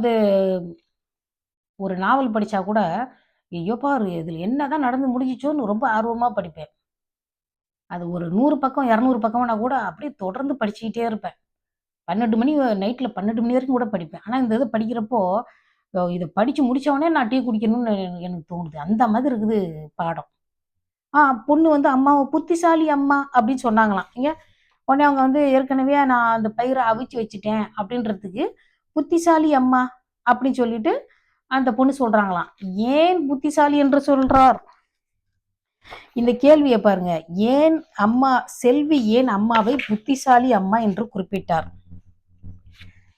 அது ஒரு நாவல் படித்தா கூட ஐயோப்பா ஒரு இதில் என்ன தான் நடந்து முடிஞ்சிச்சோன்னு ரொம்ப ஆர்வமாக படிப்பேன். அது ஒரு நூறு பக்கம் இரநூறு பக்கம்னா கூட அப்படியே தொடர்ந்து படிச்சுக்கிட்டே இருப்பேன். பன்னெண்டு மணி நைட்டில் பன்னெண்டு மணி வரைக்கும் கூட படிப்பேன். ஆனால் இந்த இது படிக்கிறப்போ இதை படித்து முடித்தவொடனே நான் டீ குடிக்கணும்னு எனக்கு- தோணுது. அந்த மாதிரி இருக்குது பாடம். ஆ பொண்ணு வந்து அம்மாவை புத்திசாலி அம்மா அப்படின்னு சொன்னாங்களாம். ஏன்? உடனே அவங்க வந்து ஏற்கனவே நான் அந்த பயிரை அவிச்சு வச்சுட்டேன் அப்படின்றதுக்கு புத்திசாலி அம்மா அப்படின்னு சொல்லிட்டு அந்த பொண்ணு சொல்றாங்களாம். ஏன் புத்திசாலி என்று சொல்றார்? இந்த கேள்வியை பாருங்க. ஏன் அம்மா செல்வி ஏன் அம்மாவை புத்திசாலி அம்மா என்று குறிப்பிட்டார்?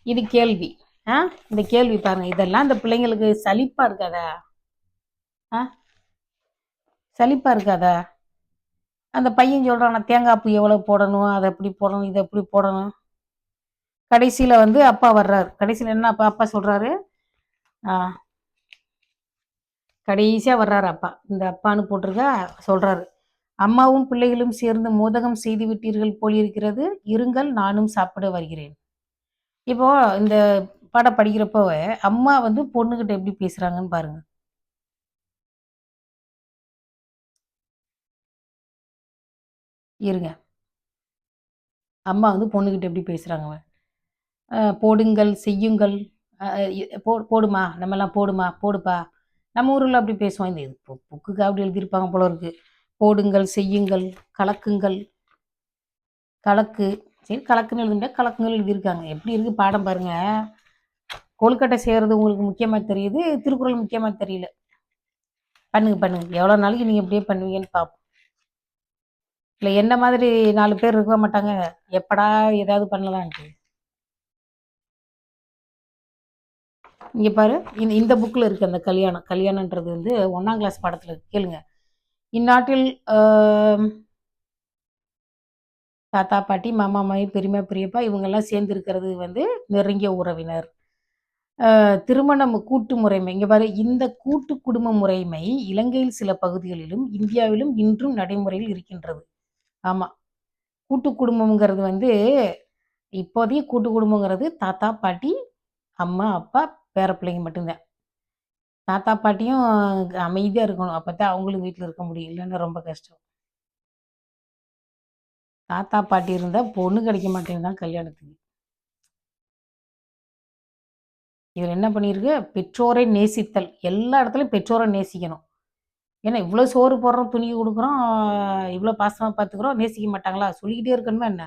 இது கேள்வி. ஆ? இந்த கேள்வி பாருங்க. இதெல்லாம் இந்த பிள்ளைங்களுக்கு சலிப்பா இருக்காதா? ஆ? சலிப்பா இருக்காதா? அந்த பையன் சொல்றான் தேங்காய் பூ எவ்வளவு போடணும் அதை எப்படி போடணும் இதை எப்படி போடணும்? கடைசியில் வந்து அப்பா வர்றாரு. கடைசியில் என்ன அப்பா அப்பா சொல்கிறாரு கடைசியாக வர்றாரு அப்பா. இந்த அப்பான்னு போட்டிருக்கா சொல்கிறாரு அம்மாவும் பிள்ளைகளும் சேர்ந்து மோதகம் செய்து விட்டீர்கள் போல் இருக்கிறது. இருங்கள் நானும் சாப்பிட வருகிறேன். இப்போ இந்த பாடம் படிக்கிறப்போ அம்மா வந்து பொண்ணுகிட்ட எப்படி பேசுகிறாங்கன்னு பாருங்க. இருங்க. அம்மா வந்து பொண்ணுக்கிட்ட எப்படி பேசுகிறாங்க போடுங்கள் செய்யுங்கள். போ போடுமா? நம்மலாம் போடுமா? போடுப்பா. நம்ம ஊரில் அப்படி பேசுவோம். இந்த இது பு- புக்குக்கு அப்படி எழுதியிருப்பாங்க போல இருக்கு. போடுங்கள் செய்யுங்கள் கலக்குங்கள். கலக்கு. சரி கலக்குன்னு எழுதுண்டா கலக்குங்கள் எழுதியிருக்காங்க. எப்படி இருக்குது பாடம் பாருங்கள் கொழுக்கட்டை செய்கிறது உங்களுக்கு முக்கியமாக தெரியுது திருக்குறள் முக்கியமாக தெரியல. பண்ணுங்க பண்ணுங்க. எவ்வளோ நாளைக்கு நீங்கள் இப்படியே பண்ணுவீங்கன்னு பார்ப்போம் இல்லை என்ன மாதிரி நாலு பேர் இருக்க மாட்டாங்க. எப்படா ஏதாவது பண்ணலான்ட்டு. இங்கே பாரு இந்த இந்த புக்கில் இருக்குது அந்த கல்யாணம். கல்யாணன்றது வந்து ஒன்றாம் கிளாஸ் பாடத்தில் இருக்கு. கேளுங்க. இந்நாட்டில் தாத்தா பாட்டி மாமா மாமி பெரியம்மா பெரியப்பா இவங்கெல்லாம் சேர்ந்து இருக்கிறது வந்து நெருங்கிய உறவினர். திருமணம் கூட்டு முறைமை. இங்கே பாரு இந்த கூட்டு குடும்ப முறைமை இலங்கையில் சில பகுதிகளிலும் இந்தியாவிலும் இன்றும் நடைமுறையில் இருக்கின்றது. ஆமாம் கூட்டு குடும்பம்ங்கிறது வந்து இப்போதைய கூட்டு குடும்பங்கிறது தாத்தா பாட்டி அம்மா அப்பா பேர பிள்ளைங்க மட்டும்தான். தாத்தா பாட்டியும் அமைதியாக இருக்கணும். அப்போ தான் அவங்களும் வீட்டில் இருக்க முடியும். இல்லைன்னா ரொம்ப கஷ்டம். தாத்தா பாட்டி இருந்தால் பொண்ணு கிடைக்க மாட்டேங்குதான் கல்யாணத்துக்கு. இவர் என்ன பண்ணியிருக்கு? பெற்றோரை நேசித்தல். எல்லா இடத்துலையும் பெற்றோரை நேசிக்கணும். ஏன்னா இவ்வளோ சோறு போடுறோம் துணி கொடுக்குறோம் இவ்வளோ பாசமாக பார்த்துக்குறோம் நேசிக்க மாட்டாங்களா? சொல்லிக்கிட்டே இருக்கணுமா என்ன?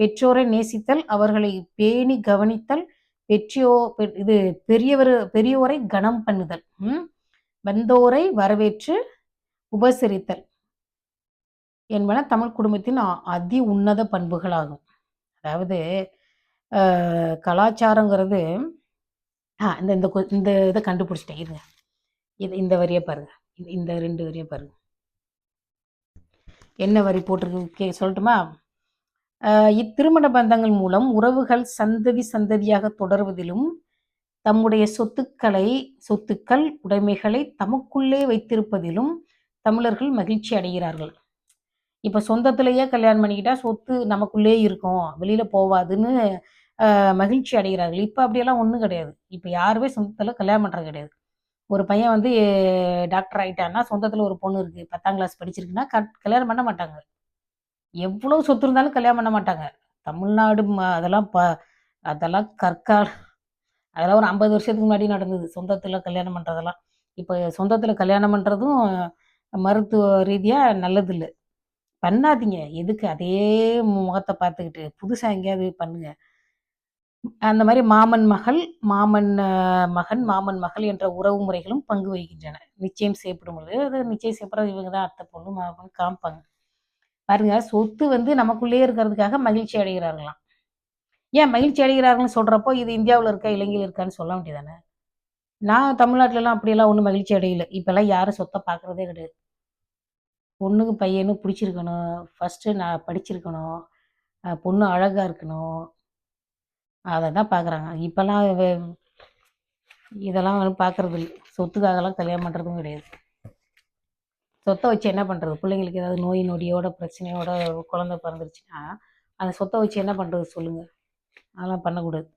பெற்றோரை நேசித்தல் அவர்களை பேணி கவனித்தல் பெற்றியோ இது பெரியவர் பெரியோரை கனம் பண்ணுதல். ம்? வந்தோரை வரவேற்று உபசரித்தல். என்பன தமிழ் குடும்பத்தின் அதி உன்னத பண்புகளாகும். அதாவது கலாச்சாரங்கிறது ஆ இந்த இந்த கொ- இந்த இதை கண்டுபிடிச்சிட்டேன். இருங்க இது இந்த வரியை பாருங்க. இந்த இந்த ரெண்டு வரியை பாருங்க. என்ன வரி போட்டிருக்கு? கே சொல்லட்டுமா? இத்திருமண பந்தங்கள் மூலம் உறவுகள் சந்ததி சந்ததியாக தொடர்வதிலும் தம்முடைய சொத்துக்களை சொத்துக்கள் உடைமைகளை தமக்குள்ளே வைத்திருப்பதிலும் தமிழர்கள் மகிழ்ச்சி அடைகிறார்கள். இப்போ சொந்தத்திலேயே கல்யாணம் பண்ணிக்கிட்டா சொத்து நமக்குள்ளே இருக்கும் வெளியில் போவாதுன்னு மகிழ்ச்சி அடைகிறார்கள். இப்போ அப்படியெல்லாம் ஒன்றும் கிடையாது. இப்போ யாருமே சொந்தத்தில் கல்யாணம் பண்ணுறது கிடையாது. ஒரு பையன் வந்து டாக்டர் ஆகிட்டான்னா சொந்தத்தில் ஒரு பொண்ணு இருக்குது பத்தாம் கிளாஸ் படிச்சிருக்குன்னா கட்- கல்யாணம் பண்ண மாட்டாங்க. எவ்வளோ சொத்து இருந்தாலும் கல்யாணம் பண்ண மாட்டாங்க. தமிழ்நாடு ம- அதெல்லாம் ப அதெல்லாம் கற்கால அதெல்லாம் ஒரு ஐம்பது வருஷத்துக்கு முன்னாடி நடந்தது. சொந்தத்தில் கல்யாணம் பண்ணுறதெல்லாம் இப்போ சொந்தத்தில் கல்யாணம் பண்ணுறதும் மருத்துவ ரீதியாக நல்லதில்லை. பண்ணாதீங்க. எதுக்கு? அதே முகத்தை பார்த்துக்கிட்டு புதுசாக எங்கேயாவது பண்ணுங்க. அந்த மாதிரி மாமன் மகள் மாமன் மகன் மாமன் மகள் என்ற உறவு முறைகளும் பங்கு வகிக்கின்றன. நிச்சயம் செய்யப்படும் பொழுது அது நிச்சயம் செய்யப்படுறது இவங்க தான் அத்தை பொண்ணு மாமன் காமிப்பாங்க பாருங்க சொத்து வந்து நமக்குள்ளேயே இருக்கிறதுக்காக மகிழ்ச்சி அடைகிறார்களாம். ஏன் மகிழ்ச்சி அடைகிறார்கள்னு சொல்றப்போ இது இந்தியாவில் இருக்கா இலங்கையில் இருக்கான்னு சொல்ல வேண்டியதானே? நான் தமிழ்நாட்டிலலாம் அப்படியெல்லாம் ஒன்றும் மகிழ்ச்சி அடையல. இப்போல்லாம் யாரும் சொத்தை பார்க்குறதே கிடையாது. பொண்ணுக்கு பையனும் பிடிச்சிருக்கணும். ஃபஸ்ட்டு நான் படிச்சிருக்கணும். பொண்ணு அழகாக இருக்கணும். அதை தான் பார்க்குறாங்க. இப்போல்லாம் இதெல்லாம் பார்க்குறது இல்லை சொத்துக்காகலாம் கல்யாணம் பண்ணுறதும் கிடையாது. சொத்தை வச்சு என்ன பண்ணுறது பிள்ளைங்களுக்கு ஏதாவது நோய் நொடியோட பிரச்சனையோட குழந்தை பிறந்துருச்சுன்னா அந்த சொத்தை வச்சு என்ன பண்ணுறது சொல்லுங்கள் அதெல்லாம் பண்ணக்கூடாது.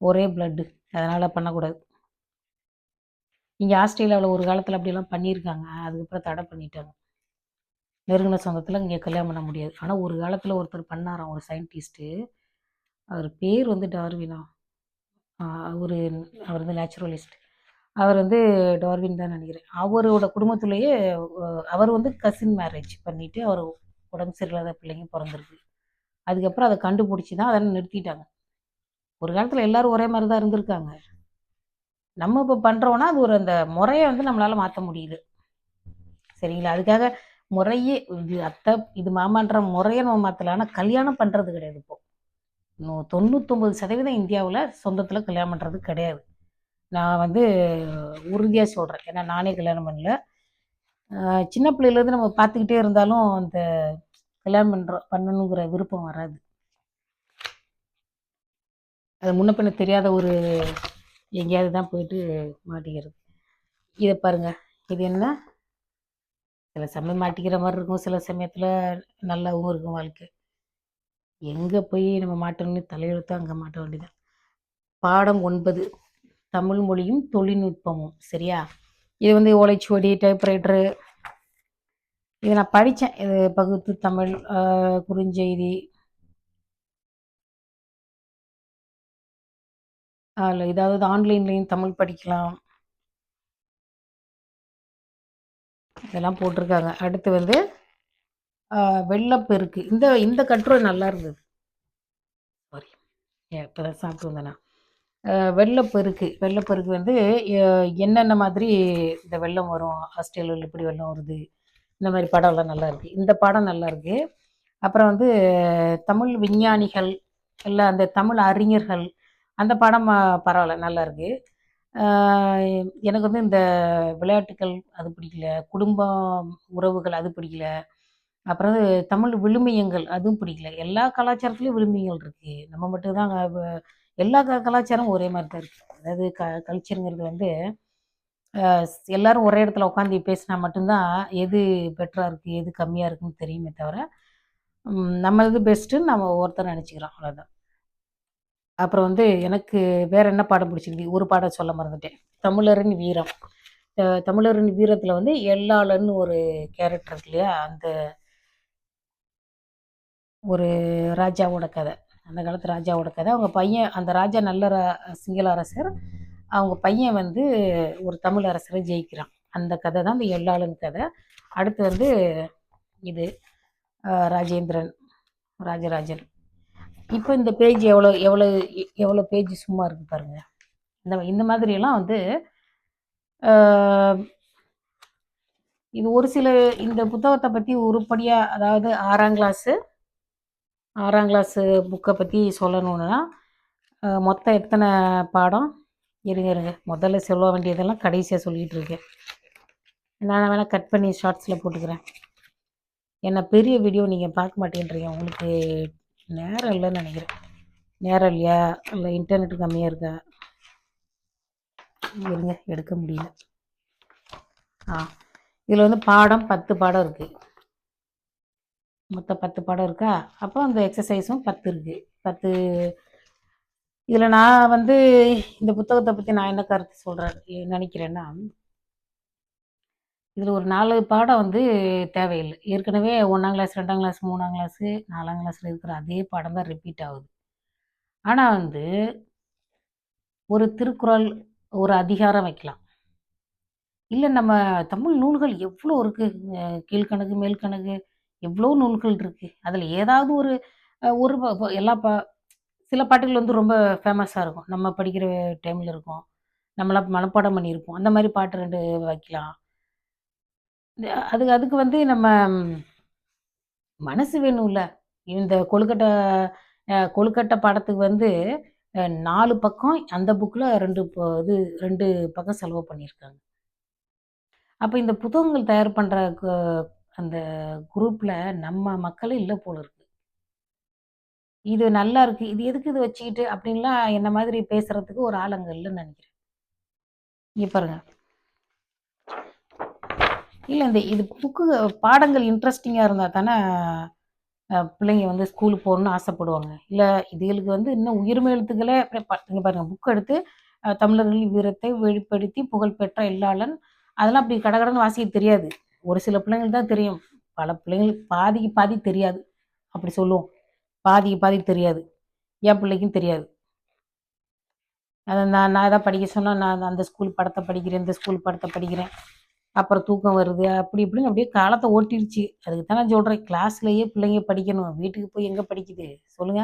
ஒரே பிளட்டு அதனால் பண்ணக்கூடாது. இங்கே ஆஸ்திரேலியாவில் ஒரு காலத்தில் அப்படிலாம் பண்ணியிருக்காங்க. அதுக்கப்புறம் தடை பண்ணிட்டாங்க. நெருங்கின சொந்தத்தில் இங்கே கல்யாணம் பண்ண முடியாது. ஆனால் ஒரு காலத்தில் ஒருத்தர் பண்ணாராம் ஒரு சயின்டிஸ்ட்டு அவர் பேர் வந்து டார்வினா. அவர் அவர் வந்து நேச்சுரலிஸ்ட் அவர் வந்து டார்வின் தான் நினைக்கிறேன். அவரோட குடும்பத்துலேயே அவர் வந்து கசின் மேரேஜ் பண்ணிவிட்டு அவர் உடம்பு சரியில்லாத பிள்ளைங்க பிறந்திருக்கு. அதுக்கப்புறம் அதை கண்டுபிடிச்சி தான் அதை நிறுத்திட்டாங்க. ஒரு காலத்தில் எல்லோரும் ஒரே மாதிரி தான் இருந்திருக்காங்க. நம்ம இப்போ பண்ணுறோன்னா அது ஒரு அந்த முறையை வந்து நம்மளால் மாற்ற முடியுது. சரிங்களா? அதுக்காக முறையே இது அத்தை இது மாமான்ற முறையை நம்ம மாற்றல ஆனால் கல்யாணம் பண்ணுறது கிடையாது இப்போது இன்னும் தொண்ணூத்தொம்பது சதவீதம் இந்தியாவில் சொந்தத்தில் கல்யாணம் பண்ணுறது கிடையாது. நான் வந்து உறுதியாக சொல்கிறேன் ஏன்னா நானே கல்யாணம் பண்ணல. சின்ன பிள்ளையிலேருந்து நம்ம பார்த்துக்கிட்டே இருந்தாலும் அந்த கல்யாணம் பண்ணுற பண்ணணுங்கிற விருப்பம் வராது. அது முன்ன பின்ன தெரியாத ஒரு எங்கேயாவது தான் போயிட்டு மாட்டிக்கிறது. இதை பாருங்க. இது என்ன? சில சமயம் மாட்டிக்கிற மாதிரி இருக்கும். சில சமயத்தில் நல்லாவும் இருக்கும் வாழ்க்கை. எங்கே போய் நம்ம மாட்டணும்னு தலையெழுத்தோ அங்கே மாட்ட வேண்டியதான் பாடம் ஒன்பது. தமிழ் மொழியும் தொழில்நுட்பமும் சரியா? இது வந்து ஓலைச்சுவடி டைப்ரைட்டரு. இது நான் படித்தேன் இது பகுத்து தமிழ் குறுஞ்செய்தி. அதில் ஏதாவது ஆன்லைன்லேயும் தமிழ் படிக்கலாம். இதெல்லாம் போட்டிருக்காங்க. அடுத்து வந்து வெள்ளப்பெருக்கு. இந்த இந்த கட்டுரை நல்லா இருந்தது. சாரி இப்போ தான் சாப்பிட்டு வந்தேனா? வெள்ளப்பெருக்கு வெள்ளப்பெருக்கு வந்து என்னென்ன மாதிரி இந்த வெள்ளம் வரும்? ஆஸ்திரேலியாவில் எப்படி வெள்ளம் வருது? இந்த மாதிரி படம்லாம் நல்லா இருக்குது இந்த படம் நல்லா இருக்குது அப்புறம் வந்து தமிழ் விஞ்ஞானிகள் இல்லை அந்த தமிழ் அறிஞர்கள் அந்த படம் பரவாயில்ல நல்லா இருக்குது எனக்கு வந்து இந்த விளையாட்டுகள் அது பிடிக்கல. குடும்பம் உறவுகள் அது பிடிக்கல. அப்புறம் வந்து தமிழ் விழுமியங்கள் அதுவும் பிடிக்கல. எல்லா கலாச்சாரத்துலேயும் விழுமியங்கள் இருக்குது நம்ம மட்டும்தான் அங்கே எல்லா க- கலாச்சாரமும் ஒரே மாதிரி தான் இருக்குது அதாவது க கல்ச்சருங்கிறது வந்து எல்லாரும் ஒரே இடத்துல உட்காந்து பேசினா மட்டும்தான் எது பெட்டராக இருக்குது எது கம்மியாக இருக்குன்னு தெரியுமே தவிர நம்மளது நம்ம இது பெஸ்ட்டுன்னு நம்ம ஒருத்தர் நினச்சிக்கிறோம். அவ்வளோதான் அப்புறம் வந்து எனக்கு வேற என்ன பாடம் பிடிச்சிருக்கு? ஒரு பாடம் சொல்ல மறந்துட்டேன். தமிழரின் வீரம். தமிழரின் வீரத்தில் வந்து எல்லாளன்னு ஒரு கேரக்டர் இருக்கு இல்லையா? அந்த ஒரு ராஜாவோட கதை. அந்த காலத்து ராஜாவோட கதை. அவங்க பையன் அந்த ராஜா நல்ல சிங்கள அரசர். அவங்க பையன் வந்து ஒரு தமிழ் அரசரை ஜெயிக்கிறான். அந்த கதை தான் இந்த எல்லாளன் கதை. அடுத்து வந்து இது ராஜேந்திரன் ராஜராஜன். இப்போ இந்த பேஜ் எவ்வளோ எவ்வளோ எவ்வளோ பேஜ் சும்மா இருக்கு பாருங்க. இந்த இந்த மாதிரியெல்லாம் வந்து இது ஒரு சில இந்த புத்தகத்தை பற்றி உருப்படியாக அதாவது ஆறாம் கிளாஸு ஆறாம் கிளாஸு புக்கை பற்றி சொல்லணுன்னா மொத்தம் எத்தனை பாடம்? இருங்க இருங்க. முதல்ல சொல்ல வேண்டியதெல்லாம் கடைசியாக சொல்லிகிட்டு இருக்கேன். நான் வேணால் கட் பண்ணி ஷார்ட்ஸில் போட்டுக்கிறேன். என்ன பெரிய வீடியோ நீங்கள் பார்க்க மாட்டேன்றீங்க. உங்களுக்கு நேரம் இல்லைன்னு நினைக்கிறேன். நேரம் இல்லையா? இல்லை இன்டர்நெட் கம்மியாக இருக்கா? இருங்க எடுக்க முடியல. ஆ இதில் வந்து பாடம் பத்து பாடம் இருக்குது மொத்தம் பத்து பாடம் இருக்கா? அப்போ அந்த எக்ஸசைஸும் பத்து இருக்குது பத்து இதில் நான் வந்து இந்த புத்தகத்தை பற்றி நான் என்ன கருத்து சொல்கிறேன் நினைக்கிறேன்னா இதில் ஒரு நாலு பாடம் வந்து தேவையில்லை. ஏற்கனவே ஒன்றாம் கிளாஸ் ரெண்டாம் கிளாஸ் மூணாம் கிளாஸு நாலாம் கிளாஸில் இருக்கிற அதே பாடம் தான் ரிப்பீட் ஆகுது. ஆனால் வந்து ஒரு திருக்குறள் ஒரு அதிகாரம் வைக்கலாம். இல்லை நம்ம தமிழ் நூல்கள் எவ்வளோ இருக்குது கீழ்கணக்கு மேல்கணக்கு எவ்வளோ நூல்கள் இருக்குது அதில் ஏதாவது ஒரு ஒரு ப- ப- எல்லா பா சில பாட்டுகள் வந்து ரொம்ப ஃபேமஸாக இருக்கும். நம்ம படிக்கிற டைமில் இருக்கும். நம்மளாம் மனப்பாடம் பண்ணியிருப்போம். அந்த மாதிரி பாட்டு ரெண்டு வைக்கலாம். அது அதுக்கு வந்து நம்ம மனசு வேணும்ல. இந்த கொழுக்கட்டை கொழுக்கட்டை பாடத்துக்கு வந்து நாலு பக்கம் அந்த புக்கில் ரெண்டு இது ரெண்டு பக்கம் செலவு பண்ணியிருக்காங்க. அப்போ இந்த புத்தகங்கள் தயார் பண்ணுற அந்த குரூப்பில் நம்ம மக்கள் இல்லை போல இருக்கு. இது நல்லா இருக்கு. இது எதுக்கு இது வச்சுக்கிட்டு அப்படின்லாம் என்ன மாதிரி பேசுறதுக்கு ஒரு ஆள் அங்கே இல்லைன்னு நினைக்கிறேன். இங்கே பாருங்க. இல்லை இந்த இது புக்கு பாடங்கள் இன்ட்ரெஸ்டிங்காக இருந்தால் தானே பிள்ளைங்க வந்து ஸ்கூலுக்கு போகணுன்னு ஆசைப்படுவாங்க. இல்லை இதுகளுக்கு வந்து இன்னும் உயிர்மை எழுத்துக்களே அப்படியே பா- இங்க புக் எடுத்து தமிழர்களின் வீரத்தை வெளிப்படுத்தி புகழ்பெற்ற எல்லாளன். அதெல்லாம் அப்படி கடகடன்னு வாசிக்க தெரியாது. ஒரு சில பிள்ளைங்களுக்கு தான் தெரியும். பல பிள்ளைங்களுக்கு பாதிக்கு பாதி தெரியாது. அப்படி சொல்லுவோம். பாதிக்கு பாதி தெரியாது. என் பிள்ளைக்கும் தெரியாது. அதை நான் நான் எதாவது படிக்க சொன்னால் நான் அந்த ஸ்கூல் படத்தை படிக்கிறேன், இந்த ஸ்கூல் படத்தை படிக்கிறேன். அப்புறம் தூக்கம் வருது. அப்படி இப்படின்னு அப்படியே காலத்தை ஓட்டிருச்சு. அதுக்கு தான் நான் சொல்கிறேன் கிளாஸ்லேயே பிள்ளைங்க படிக்கணும். வீட்டுக்கு போய் எங்கே படிக்குது? சொல்லுங்க.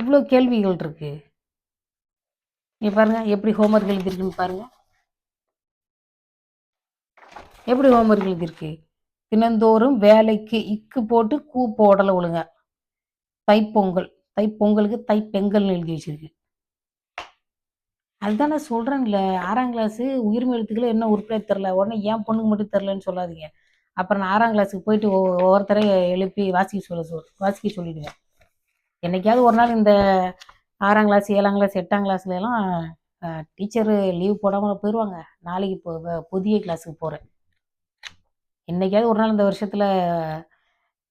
இவ்வளோ கேள்விகள் இருக்கு. நீ பாருங்க, எப்படி ஹோம்ஒர்க் எழுதிருக்குன்னு பாருங்க. எப்படி ஹோம்ஒர்க் எழுதியிருக்கு? தினந்தோறும் வேலைக்கு இக்கு போட்டு கூ போடலை ஒழுங்க தைப்பொங்கல். தைப்பொங்கலுக்கு தைப்பெங்கல்னு எழுதி வச்சிருக்கு. அதுதான் நான் சொல்கிறேன்ல ஆறாம் கிளாஸு உயிர்மை எழுத்துக்களை என்ன உருப்படியா தெரில உடனே ஏன் பொண்ணுக்கு மட்டும் தெரிலன்னு சொல்லாதீங்க. அப்புறம் நான் ஆறாம் கிளாஸுக்கு போயிட்டு ஒ ஒவ்வொருத்தரையும் எழுப்பி வாசிக்க சொல்ல சொல் வாசிக்க சொல்லிடுவேன். என்னைக்காவது ஒரு நாள் இந்த ஆறாம் கிளாஸ், ஏழாம் கிளாஸ், எட்டாம் கிளாஸ்லலாம் டீச்சரு லீவ் போடாமல் போயிடுவாங்க நாளைக்கு இப்போ புதிய கிளாஸுக்கு போகிறேன் என்றைக்காவது ஒரு நாள் இந்த வருஷத்தில்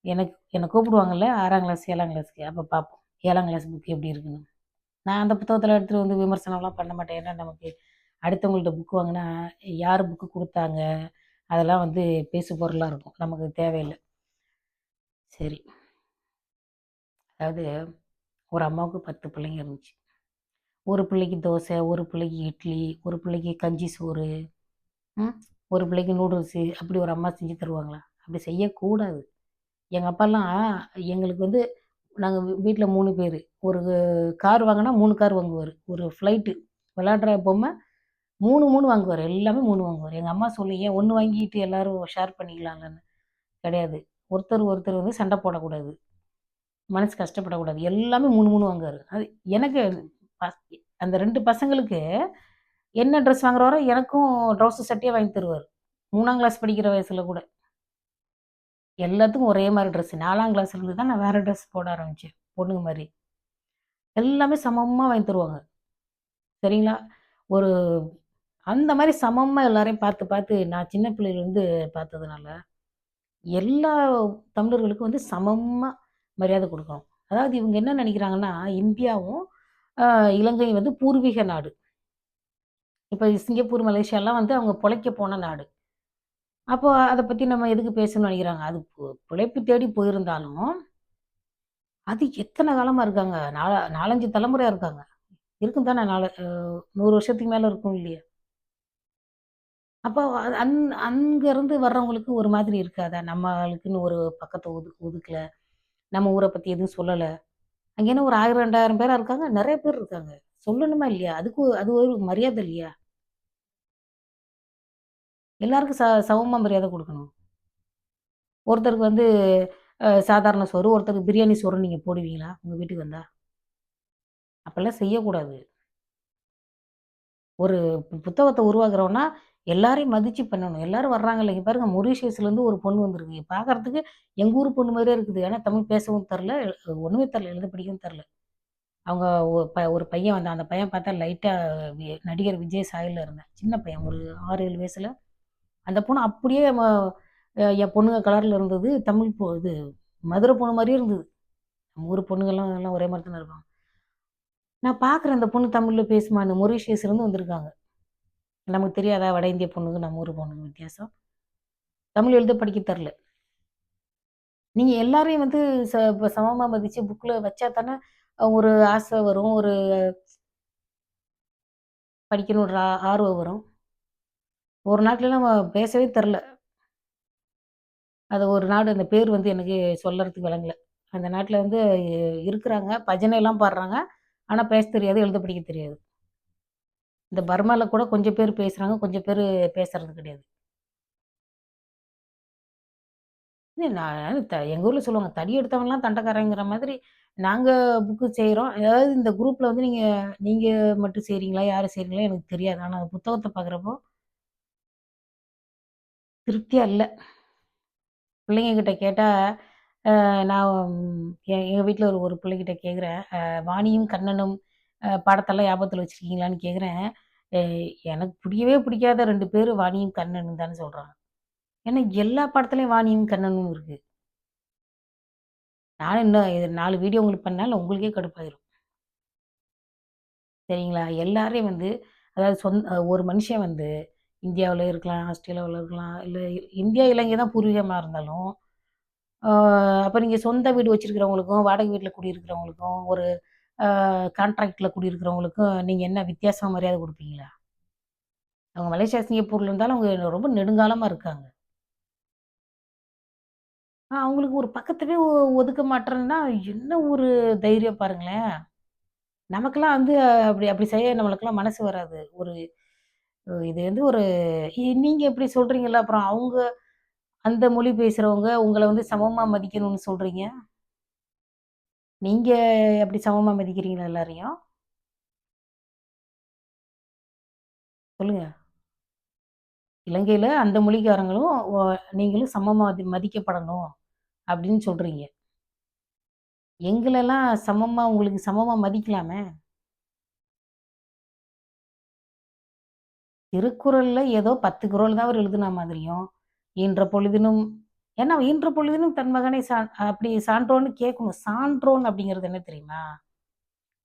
எனக்கு என்னை கூப்பிடுவாங்கல்ல ஆறாம் கிளாஸ், ஏழாம் கிளாஸ்க்கு. அப்போ பார்ப்போம். ஏழாம் கிளாஸ் புக் எப்படி இருக்குன்னு. நான் அந்த புத்தகத்தில் எடுத்துகிட்டு வந்து விமர்சனம்லாம் பண்ண மாட்டேன். ஏன்னா நமக்கு அடுத்தவங்கள்ட்ட புக்கு வாங்கினா யார் புக்கு கொடுத்தாங்க அதெல்லாம் வந்து பேசு பொருளாக இருக்கும். நமக்கு தேவையில்லை சரி. அதாவது ஒரு அம்மாவுக்கு 10 பிள்ளைங்க இருந்துச்சு. ஒரு பிள்ளைக்கு தோசை, ஒரு பிள்ளைக்கு இட்லி, ஒரு பிள்ளைக்கு கஞ்சி சோறு, ஒரு பிள்ளைக்கு நூடுல்ஸு அப்படி ஒரு அம்மா செஞ்சு தருவாங்களா? அப்படி செய்யக்கூடாது. எங்கள் அப்பாலாம் எங்களுக்கு வந்து நாங்கள் வீட்டில் மூணு பேர் ஒரு கார் வாங்கினா மூணு கார் வாங்குவார் ஒரு ஃப்ளைட்டு விளாட்ற பொம்மை மூணு மூணு வாங்குவார் எல்லாமே மூணு வாங்குவார் எங்கள் அம்மா சொல்லி "ஏன் ஒன்று வாங்கிட்டு எல்லாரும் ஷேர் பண்ணிக்கலாம்லன்னு." கிடையாது. ஒருத்தர் ஒருத்தர் வந்து சண்டை போடக்கூடாது. மனசு கஷ்டப்படக்கூடாது. எல்லாமே மூணு மூணு வாங்குவார் அது எனக்கு அந்த ரெண்டு பசங்களுக்கு என்ன ட்ரெஸ் வாங்குறவரோ எனக்கும் ட்ரௌசர் சட்டையே வாங்கி தருவார் மூணாம் கிளாஸ் படிக்கிற வயசில் கூட. எல்லாத்துக்கும் ஒரே மாதிரி ட்ரெஸ். நாலாம் கிளாஸ்லேருந்து தான் நான் வேறு ட்ரெஸ் போட ஆரம்பிச்சேன். பொண்ணுங்க மாதிரி எல்லாமே சமமாக வாங்கி தருவாங்க. சரிங்களா? ஒரு அந்த மாதிரி சமமாக எல்லாரையும் பார்த்து, பார்த்து நான் சின்ன பிள்ளையிலேருந்து பார்த்ததுனால, எல்லா தமிழர்களுக்கும் வந்து சமமாக மரியாதை கொடுக்கணும் அதாவது இவங்க என்ன நினைக்கிறாங்கன்னா இந்தியாவும், இலங்கை இலங்கையும் வந்து பூர்வீக நாடு. இப்போ சிங்கப்பூர், மலேசியாலாம் வந்து அவங்க பிழைக்க போன நாடு. அப்போ அதை பற்றி நம்ம எதுக்கு பேசணும்னு நினைக்கிறாங்க அது பிழைப்பு தேடி போயிருந்தாலும், அது எத்தனை காலமாக இருக்காங்க. நாலா நாலஞ்சு தலைமுறையாக இருக்காங்க. இருக்கும் தானே நாலு நூறு வருஷத்துக்கு மேலே இருக்கும் இல்லையா? அப்போ அந் அங்கேருந்து வர்றவங்களுக்கு ஒரு மாதிரி இருக்காதா? நம்மளுக்குன்னு ஒரு பக்கத்தை ஒது ஒதுக்கல. நம்ம ஊரை பற்றி எதுவும் சொல்லலை அங்க ஒரு ஆயிரம் ரெண்டாயிரம் பேராக இருக்காங்க? நிறைய பேர் இருக்காங்க. சொல்லணுமா இல்லையா? அதுக்கு அது ஒரு மரியாதை இல்லையா? எல்லாருக்கும் ச சமமாக மரியாதை கொடுக்கணும் ஒருத்தருக்கு வந்து சாதாரண சோறு, ஒருத்தருக்கு பிரியாணி சோறு நீங்கள் போடுவீங்களா? உங்கள் வீட்டுக்கு வந்தா? அப்போல்லாம் செய்யக்கூடாது. ஒரு பு புத்தகத்த உருவாக்குறோம்னா, எல்லாரையும் மதித்து பண்ணணும். எல்லாரும் வர்றாங்க இல்லைங்க பாருங்க மொரீஷியஸ்லேருந்து ஒரு பொண்ணு வந்திருக்கு. பார்க்கறதுக்கு எங்கள் ஊர் பொண்ணு மாதிரியே இருக்குது. ஆனால் தமிழ் பேசவும் தரல ஒன்றுமே தரல எழுத படிக்கவும் தரல அவங்க ப ஒரு பையன் வந்தான். அந்த பையன் பார்த்தா லைட்டாக நடிகர் விஜய் சாயில் இருந்தேன் சின்ன பையன் ஒரு ஆறு ஏழு வயசில் அந்த பொண்ணு அப்படியே என் பொண்ணுங்க கலரில் இருந்தது. தமிழ் பொ இது மதுரை பொண்ணு மாதிரியே இருந்தது. நம்ம ஊர் பொண்ணுங்கள்லாம் எல்லாம் ஒரே மாதிரி தானே இருப்பாங்க. நான் பார்க்குறேன் அந்த பொண்ணு தமிழில் பேசுமான்னு. மொரிஷியஸ்லேருந்து வந்திருக்காங்க. நமக்கு தெரியாதா? வட இந்திய பொண்ணுங்க, நம்ம ஊர் பொண்ணுங்க வித்தியாசம்? தமிழ் எழுத படிக்க தரல நீங்கள் எல்லாரையும் வந்து ச சமமாக மதித்து புக்கில் புக்ல வச்சா தானே ஒரு ஆசை வரும். ஒரு படிக்கணும் ஒரு ஆர்வம் வரும். ஒரு நாட்லலாம் பேசவே தெரில அது ஒரு நாடு அந்த பேர் வந்து எனக்கு சொல்லறதுக்கு விளங்கலை அந்த நாட்டில் வந்து இருக்கிறாங்க பஜனைலாம் பாடுறாங்க. ஆனால் பேச தெரியாது, எழுத படிக்க தெரியாது. இந்த பர்மாவில் கூட கொஞ்சம் பேர் பேசுகிறாங்க கொஞ்சம் பேர் பேசுறது கிடையாது. நான் த எங்கள் ஊரில் சொல்லுவாங்க. தடி எடுத்தவங்கலாம் தண்டக்காரங்கிற மாதிரி, நாங்கள் புக்கு செய்கிறோம் அதாவது இந்த குரூப்பில் வந்து நீங்கள் நீங்கள் மட்டும் செய்கிறீங்களா யார் செய்கிறீங்களா எனக்கு தெரியாது. ஆனால் புத்தகத்தை பார்க்குறப்போ திருப்தியாக இல்லை பிள்ளைங்க கேட்டால் நான் என் எங்கள் வீட்டில் ஒரு ஒரு பிள்ளைகிட்ட கேட்குறேன். வாணியும், கண்ணனும் படத்தெல்லாம் பாடத்தெல்லாம் ஞாபகத்துல வச்சிருக்கீங்களான்னு கேட்குறேன். எனக்கு பிடிக்கவே பிடிக்காத ரெண்டு பேர் வாணியும், கண்ணனும் தானே சொல்கிறாங்க ஏன்னா எல்லா படத்துலையும் வாணியும், கண்ணனும் இருக்குது நானும் இன்னும் இது நாலு வீடியோ உங்களுக்கு பண்ணாலும் உங்களுக்கே கடுப்பாயிரும். சரிங்களா? எல்லாரையும் வந்து அதாவது சொந்த ஒரு மனுஷன் வந்து இந்தியாவில் இருக்கலாம், ஆஸ்திரேலியாவில் இருக்கலாம், இல்லை இந்தியா, இலங்கை தான் பூர்வீகமாக இருந்தாலும், அப்போ நீங்கள் சொந்த வீடு வச்சுருக்கிறவங்களுக்கும் வாடகை வீட்டில் குடியிருக்கிறவங்களுக்கும், ஒரு கான்ட்ராக்டில் குடியிருக்கிறவங்களுக்கும் நீங்கள் என்ன வித்தியாசம் மரியாதை கொடுப்பீங்களா அவங்க மலேசியா, சிங்கப்பூரில் இருந்தாலும் அவங்க ரொம்ப நெடுங்காலமாக இருக்காங்க. ஆ அவங்களுக்கு ஒரு பக்கத்தவே ஒ ஒதுக்க மாட்டேறேன்னா என்ன ஒரு தைரியம் பாருங்களேன்! நமக்கெல்லாம் வந்து அப்படி அப்படி செய்ய நம்மளுக்கெல்லாம் மனசு வராது. ஒரு இது வந்து ஒரு இ நீங்க சொல்கிறீங்களா சொல்றீங்கல்ல, அப்புறம் அவங்க அந்த மொழி பேசுறவங்க உங்கள வந்து சமமா மதிக்கணும்னு சொல்றீங்க. நீங்க அப்படி சமமா மதிக்கிறீங்களா எல்லாரையும்? சொல்லுங்க. இலங்கையில அந்த மொழிக்காரங்களும் ஒ நீங்களும் சமமா மதி மதிக்கப்படணும் அப்படின்னு சொல்றீங்க. எங்களெல்லாம் சமமா உங்களுக்கு சமமா மதிக்கலாமே! திருக்குறளில் ஏதோ பத்து குரல் தான் அவர் எழுதுன மாதிரியும், ஈன்ற பொழுதினும் ஏன்னா ஈன்ற பொழுதினும் தன் மகனை சான் அப்படி சான்றோன்னு கேட்கணும். சான்றோன் அப்படிங்கிறது என்ன தெரியுமா?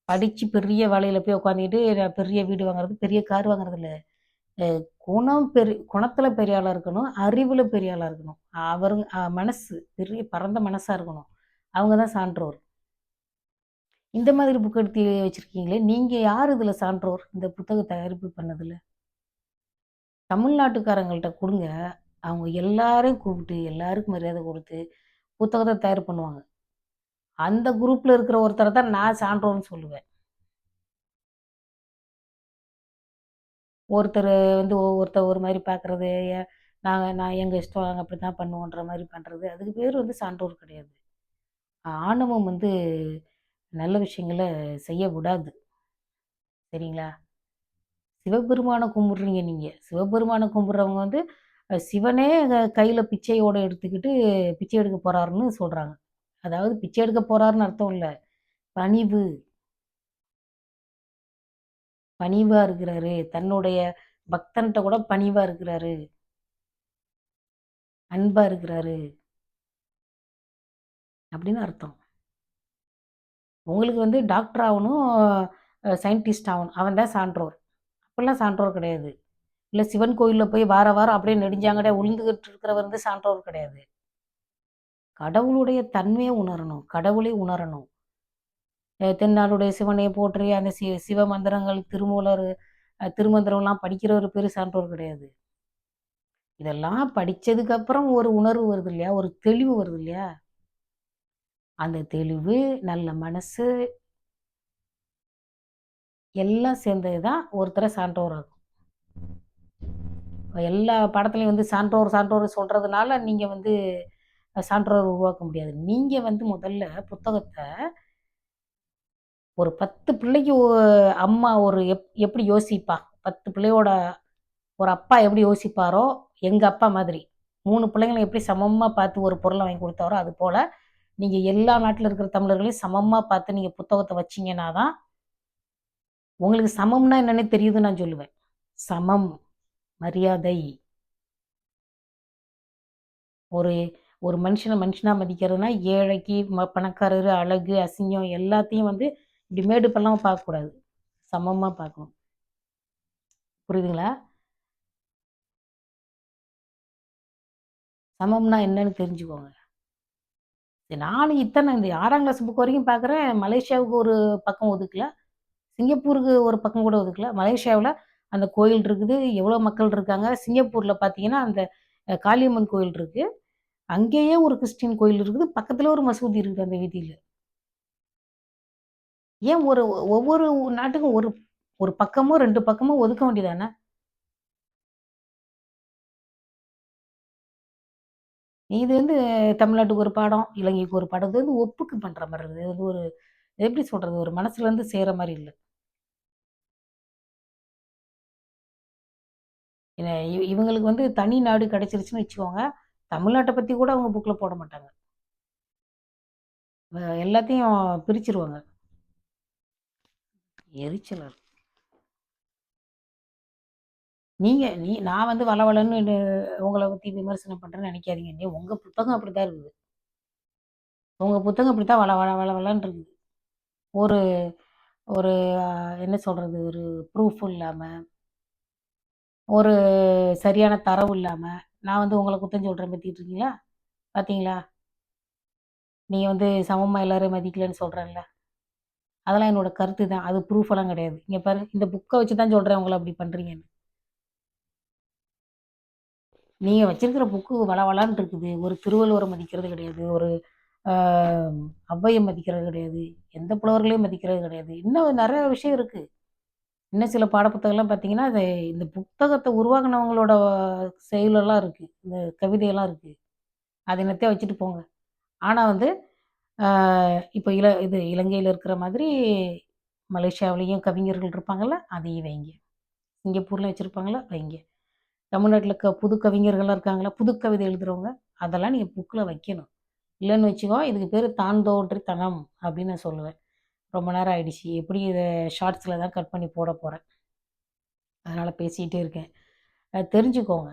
படித்து பெரிய வேலையில் போய் உட்காந்துக்கிட்டு பெரிய வீடு வாங்குறது, பெரிய கார் வாங்குறது இல்லை குணம் பெரி குணத்தில் பெரிய ஆளாக இருக்கணும். அறிவில் பெரிய ஆளாக இருக்கணும். அவருங்க மனசு பெரிய பரந்த மனசாக இருக்கணும். அவங்க தான் சான்றோர். இந்த மாதிரி புக் எடுத்து வச்சிருக்கீங்களே, நீங்கள் யார் இதில் சான்றோர்? இந்த புத்தக தயாரிப்பு பண்ணதில் தமிழ்நாட்டுக்காரங்கள்ட்ட கொடுங்க அவங்க எல்லாரையும் கூப்பிட்டு, எல்லாருக்கும் மரியாதை கொடுத்து புத்தகத்தை தயார் பண்ணுவாங்க. அந்த குரூப்பில் இருக்கிற ஒருத்தரை தான் நான் சான்றோன்னு சொல்லுவேன். ஒருத்தர் வந்து ஒருத்தர் ஒரு மாதிரி பார்க்குறது, நாங்கள் நான் எங்கள் இஷ்டம் நாங்கள் அப்படி தான் பண்ணுவோன்ற மாதிரி பண்ணுறது அதுக்கு பேர் வந்து சான்றோர் கிடையாது. ஆணவம் வந்து நல்ல விஷயங்கள செய்ய விடாது. சரிங்களா? சிவபெருமானை கும்பிட்றீங்க நீங்கள் சிவபெருமானை கும்பிட்றவங்க வந்து சிவனே கையில் பிச்சையோடு எடுத்துக்கிட்டு பிச்சை எடுக்க போகிறாருன்னு சொல்கிறாங்க அதாவது பிச்சை எடுக்க போகிறாருன்னு அர்த்தம் இல்லை பணிவு. பணிவாக இருக்கிறாரு. தன்னுடைய பக்தன்கிட்ட கூட பணிவாக இருக்கிறாரு. அன்பாக இருக்கிறாரு. அப்படின்னு அர்த்தம். உங்களுக்கு வந்து டாக்டர் ஆகணும் சயின்டிஸ்ட் ஆகணும் அவன் தான் சான்றோர். இப்பெல்லாம் சான்றோர் கிடையாது. இல்லை சிவன் கோயில்ல போய் வார வாரம் அப்படியே நெடிஞ்சாங்கடே உளுந்துகிட்டு இருக்கிறவர் வந்து சான்றோர் கிடையாது. கடவுளுடைய தன்மையை உணரணும். கடவுளை உணரணும். தென்னாளுடைய தென்னாடுடைய போற்றி அந்த சி சிவ மந்திரங்கள், திருமூலர் அ திருமந்திரம்லாம் படிக்கிறவரு பேர் சான்றோர் கிடையாது. இதெல்லாம் படிச்சதுக்கு அப்புறம் ஒரு உணர்வு வருது இல்லையா? ஒரு தெளிவு வருது இல்லையா? அந்த தெளிவு, நல்ல மனசு எல்லாம் சேர்ந்தது தான் ஒருத்தரை சான்றோர் ஆகும் எல்லா படத்துலையும் வந்து சான்றோர், சான்றோர் சொல்றதுனால நீங்கள் வந்து சான்றோர் உருவாக்க முடியாது. நீங்கள் வந்து முதல்ல புத்தகத்தை ஒரு 10 பிள்ளைக்கு அம்மா ஒரு எப் எப்படி யோசிப்பா? 10 பிள்ளையோட ஒரு அப்பா எப்படி யோசிப்பாரோ, எங்கள் அப்பா மாதிரி. மூணு பிள்ளைங்களை எப்படி சமமாக பார்த்து ஒரு பொருளை வாங்கி கொடுத்தாரோ அது போல் நீங்கள் எல்லா நாட்டில் இருக்கிற தமிழர்களையும் சமமாக பார்த்து நீங்கள் புத்தகத்தை வச்சீங்கன்னா தான், உங்களுக்கு சமம்னா என்னன்னே தெரியுதுன்னு நான் சொல்லுவேன். சமம், மரியாதை. ஒரு ஒரு மனுஷனை மனுஷனாக மதிக்கிறதுனா, ஏழைக்கு, ம பணக்காரர் அழகு, அசிங்கம் எல்லாத்தையும் வந்து இப்படி மேடு பள்ளமா பார்க்கக்கூடாது. சமமாக பார்க்கணும். புரியுதுங்களா? சமம்னா என்னன்னு தெரிஞ்சுக்கோங்க. நானும் இத்தனை இந்த ஆறாம் கிளாஸ் புக் வரைக்கும் பார்க்குறேன். மலேசியாவுக்கு ஒரு பக்கம் ஒதுக்கலை சிங்கப்பூருக்கு ஒரு பக்கம் கூட ஒதுக்கல. மலேசியாவில் அந்த கோயில் இருக்குது. எவ்வளோ மக்கள் இருக்காங்க. சிங்கப்பூரில் பார்த்தீங்கன்னா, அந்த காளியம்மன் கோயில் இருக்கு. அங்கேயே ஒரு கிறிஸ்டின் கோயில் இருக்குது. பக்கத்தில் ஒரு மசூதி இருக்குது அந்த வீதியில் ஏன் ஒரு ஒவ்வொரு நாட்டுக்கும் ஒரு ஒரு பக்கமோ, ரெண்டு பக்கமோ ஒதுக்க வேண்டியதானே? இது வந்து தமிழ்நாட்டுக்கு ஒரு பாடம், இலங்கைக்கு ஒரு பாடம். இது வந்து ஒப்புக்கு பண்ணுற மாதிரி இருக்குது. இது வந்து ஒரு எப்படி சொல்கிறது ஒரு மனசுலேருந்து செய்கிற மாதிரி இல்லை இவங்களுக்கு வந்து தனி நாடு கிடைச்சிருச்சுன்னு வச்சுக்கோங்க, தமிழ்நாட்டை பத்தி கூட அவங்க புக்கில் போட மாட்டாங்க. எல்லாத்தையும் பிரிச்சிருவாங்க எரிச்சலர் நீங்கள் நீங்க நீ நான் வந்து வளவளன்னு உங்களை பத்தி விமர்சனம் பண்றேன்னு நினைக்காதீங்க நீ உங்க புத்தகம் அப்படிதான் இருக்குது. உங்க புத்தகம் இப்படித்தான் வள வள வளவளன்னு இருக்குது. ஒரு ஒரு என்ன சொல்றது? ஒரு ப்ரூஃப் இல்லாமல் ஒரு சரியான தரவு இல்லாமல் நான் வந்து உங்களை குத்தம் சொல்கிறேன் மதிக்கிட்டு இருக்கீங்களா? பார்த்தீங்களா? நீங்கள் வந்து சமமாக எல்லோரும் மதிக்கலன்னு சொல்கிறேன்ல அதெல்லாம் என்னோட கருத்து தான். அது ப்ரூஃப் எல்லாம் கிடையாது. இங்கே பாரு, இந்த புக்கை வச்சு தான் சொல்கிறேன் உங்களை அப்படி பண்ணுறீங்கன்னு நீங்கள் வச்சுருக்கிற புக்கு வளவலான் இருக்குது. ஒரு திருவள்ளுவரை மதிக்கிறது கிடையாது. ஒரு ஆ மதிக்கிறது கிடையாது. எந்த புலவர்களையும் மதிக்கிறது கிடையாது. இன்னும் நிறைய விஷயம் இருக்குது இன்னும் சில பாடப்புத்தகம்லாம் பார்த்தீங்கன்னா, அது இந்த புத்தகத்தை உருவாக்குனவங்களோட செயலெல்லாம் இருக்குது இந்த கவிதையெல்லாம் இருக்குது அது என்னத்தையும் வச்சுட்டு போங்க. ஆனால் வந்து, இப்போ இல இது இலங்கையில் இருக்கிற மாதிரி மலேசியாவிலையும் கவிஞர்கள் இருப்பாங்கள்ல அதையும் வைங்க. சிங்கப்பூர்ல வச்சுருப்பாங்களா வைங்க. தமிழ்நாட்டில் க புது கவிஞர்கள்லாம் இருக்காங்களா புது கவிதை எழுதுறவங்க, அதெல்லாம் நீங்கள் புக்கில் வைக்கணும். இல்லைன்னு வச்சுக்கோ, இதுக்கு பேர் தான் தோன்றித்தனம் அப்படின்னு நான் சொல்லுவேன். ரொம்ப நேரம் ஆயிடுச்சு. எப்படி இதை ஷார்ட்ஸில் தான் கட் பண்ணி போட போகிறேன் அதனால் பேசிகிட்டே இருக்கேன். தெரிஞ்சுக்கோங்க.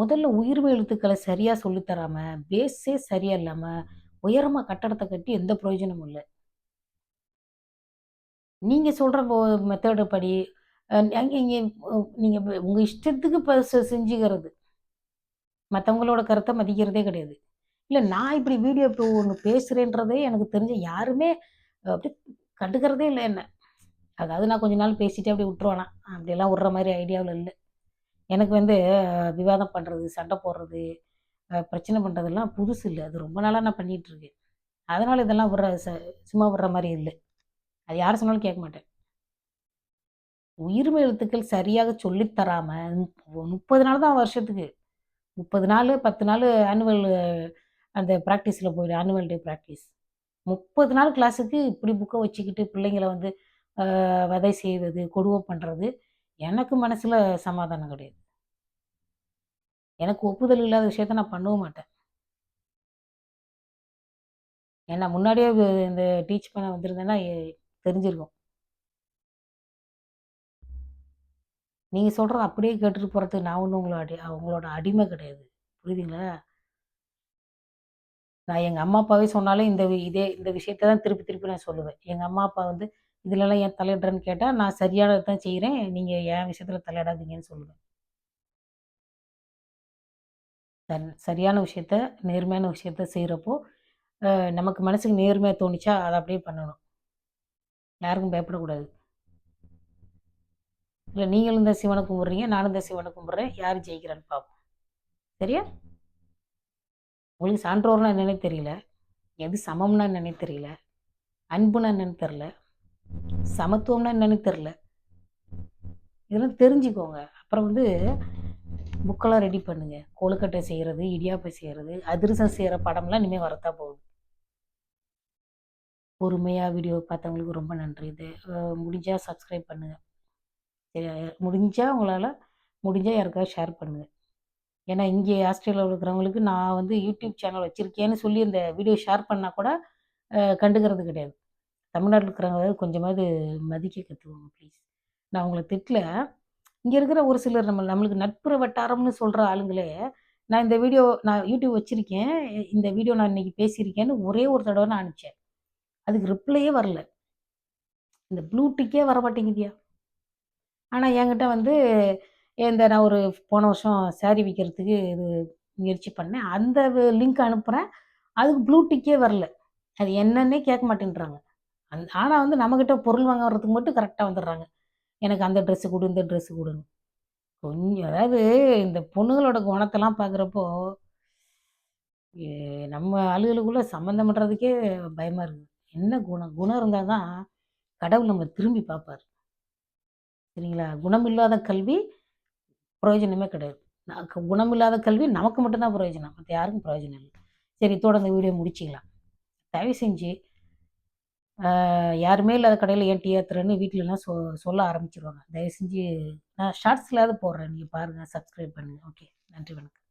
முதல்ல உயிர்வு எழுத்துக்களை சரியாக சொல்லித்தராமல் பேஸே சரியாக இல்லாமல் உயரமாக கட்டடத்தை கட்டி எந்த பிரயோஜனமும் இல்லை நீங்கள் சொல்கிற மெத்தடு மெத்தேடு படி, அங்கே இங்கே நீங்கள் உங்கள் இஷ்டத்துக்கு செஞ்சுக்கிறது. மற்றவங்களோட கருத்தை மதிக்கிறதே கிடையாது. இல்லை நான் இப்படி வீடியோ இப்போ ஒன்று பேசுகிறேன்றதே எனக்கு தெரிஞ்சு யாருமே அப்படியே கண்டுக்கிறதே இல்லை என்ன. அதாவது நான் கொஞ்ச நாள் பேசிட்டு அப்படியே விட்டுருவேனா. அப்படியெல்லாம் விடுற மாதிரி ஐடியாவில் இல்லை எனக்கு வந்து விவாதம் பண்ணுறது சண்டை போடுறது, பிரச்சனை பண்ணுறதெல்லாம் புதுசு இல்லை அது ரொம்ப நாளாக நான் பண்ணிகிட்ருக்கேன் அதனால் இதெல்லாம் விடுற ச சும்மா விடுற மாதிரி இல்லை அது யார் சொன்னாலும் கேட்க மாட்டேன். உயிர்மை எழுத்துக்கள் சரியாக சொல்லித்தராமல் முப்பது நாள் தான் வருஷத்துக்கு. முப்பது நாள் பத்து நாள் ஆனுவல் அந்த ப்ராக்டிஸில் போயிடும். ஆனுவல் டே ப்ராக்டிஸ் முப்பது நாள் கிளாஸுக்கு இப்படி புக்கை வச்சுக்கிட்டு பிள்ளைங்கள வந்து வதை செய்வது, கொடுவை பண்ணுறது எனக்கு மனசில் சமாதானம் கிடையாது. எனக்கு ஒப்புதல் இல்லாத விஷயத்த நான் பண்ணவும் மாட்டேன். ஏன்னா முன்னாடியே இந்த டீச் பண்ண வந்திருந்தேன்னா தெரிஞ்சிருக்கும். நீங்கள் சொல்றத அப்படியே கேட்டுட்டு போகிறதுக்கு நான் ஒன்றும் உங்களோட அடி உங்களோட அடிமை கிடையாது. புரியுதுங்களா? நான் எங்கள் அம்மா, அப்பாவே சொன்னாலும் இந்த இதே இந்த விஷயத்த தான் திருப்பி திருப்பி நான் சொல்லுவேன். எங்கள் அம்மா, அப்பா வந்து "இதுலலாம் ஏன் தலையிடுறேன்னு கேட்டால் நான் சரியானது தான் செய்கிறேன் நீங்கள் என் விஷயத்தில் தலையிடாதீங்கன்னு சொல்லுவேன். சரியான விஷயத்த, நேர்மையான விஷயத்த செய்கிறப்போ நமக்கு மனசுக்கு நேர்மையாக தோணிச்சா அதை அப்படியே பண்ணணும். யாருக்கும் பயப்படக்கூடாது. இல்லை நீங்களும் இந்த சிவனை கும்பிட்றீங்க நானும் இந்த சிவனை கும்பிட்றேன் யார் ஜெயிக்கிறான்னு பார்ப்போம். சரியா? உங்களுக்கு சான்றோர்னா என்னன்னே தெரியல. எது சமம்னா என்னன்னே தெரியல. அன்புனா என்னன்னு தெரில சமத்துவம்னா என்னன்னு தெரில இதெல்லாம் தெரிஞ்சுக்கோங்க. அப்புறம் வந்து புக்கெல்லாம் ரெடி பண்ணுங்க. கொழுக்கட்டை செய்கிறது இடியாப்பை செய்கிறது அதிரசம் செய்கிற படம்லாம் இனிமேல் வரத்தான் போகுது. பொறுமையாக வீடியோ பார்த்தவங்களுக்கு ரொம்ப நன்றி. இது முடிஞ்சால் சப்ஸ்கிரைப் பண்ணுங்கள் சரியா? முடிஞ்சால் உங்களால் முடிஞ்சால் யாருக்காவது ஷேர் பண்ணுங்கள் ஏன்னா இங்கே ஆஸ்திரேலியாவில் இருக்கிறவங்களுக்கு நான் வந்து யூடியூப் சேனல் வச்சுருக்கேன்னு சொல்லி இந்த வீடியோ ஷேர் பண்ணால் கூட கண்டுக்கிறது கிடையாது. தமிழ்நாட்டில் இருக்கிறவங்க கொஞ்சமாவது மதிக்க கற்றுக்கோங்க ப்ளீஸ். நான் உங்களை திட்டல. இங்கே இருக்கிற ஒரு சிலர் நம்ம நம்மளுக்கு நட்புற வட்டாரம்னு சொல்கிற ஆளுங்களே, நான் இந்த வீடியோ நான் யூடியூப் வச்சுருக்கேன் இந்த வீடியோ நான் இன்னைக்கு பேசியிருக்கேன்னு ஒரே ஒரு தடவை நான் அனுப்பிச்சேன். அதுக்கு ரிப்ளையே வரல. இந்த ப்ளூ டிக்கே வரமாட்டேங்குதுயா. ஆனால் என்கிட்ட வந்து இந்த நான் ஒரு போன வருஷம் சேரீ விற்கிறதுக்கு இது முயற்சி பண்ணேன். அந்த லிங்க் அனுப்புகிறேன் அதுக்கு ப்ளூடிக்கே வரல. அது என்னன்னே கேட்க மாட்டேன்றாங்க. அந் ஆனால் வந்து நம்மக்கிட்ட பொருள் வாங்க வர்றதுக்கு மட்டும் கரெக்டாக வந்துடுறாங்க. எனக்கு அந்த ட்ரெஸ்ஸு கொடு இந்த ட்ரெஸ் கொடுன்னு கொஞ்சம் அதாவது இந்த பொண்ணுங்களோட குணத்தெல்லாம் பார்க்குறப்போ, நம்ம ஆளுகளுக்குள்ளே சம்மந்தம் பண்ணுறதுக்கே பயமாக இருக்குது. என்ன குணம்? குணம் இருந்தால் தான் கடவுள் நம்ம திரும்பி பார்ப்பாரு. சரிங்களா? குணமில்லாத கல்வி பிரயோஜனமே கிடையாது. குணமில்லாத கல்வி நமக்கு மட்டும்தான் பிரயோஜனம். மற்ற யாருக்கும் பிரயோஜனம் இல்லை சரி இதோட வீடியோ முடிச்சிக்கலாம் தயவு செஞ்சு யாருமே இல்லாத கடையில் ஏன் டீ வீட்டிலலாம் சொ சொல்ல ஆரம்பிச்சிருவாங்க தயவு செஞ்சு நான் ஷார்ட்ஸ்லாவது போடுறேன். நீங்கள் பாருங்கள் சப்ஸ்கிரைப் பண்ணுங்கள் ஓகே. நன்றி, வணக்கம்.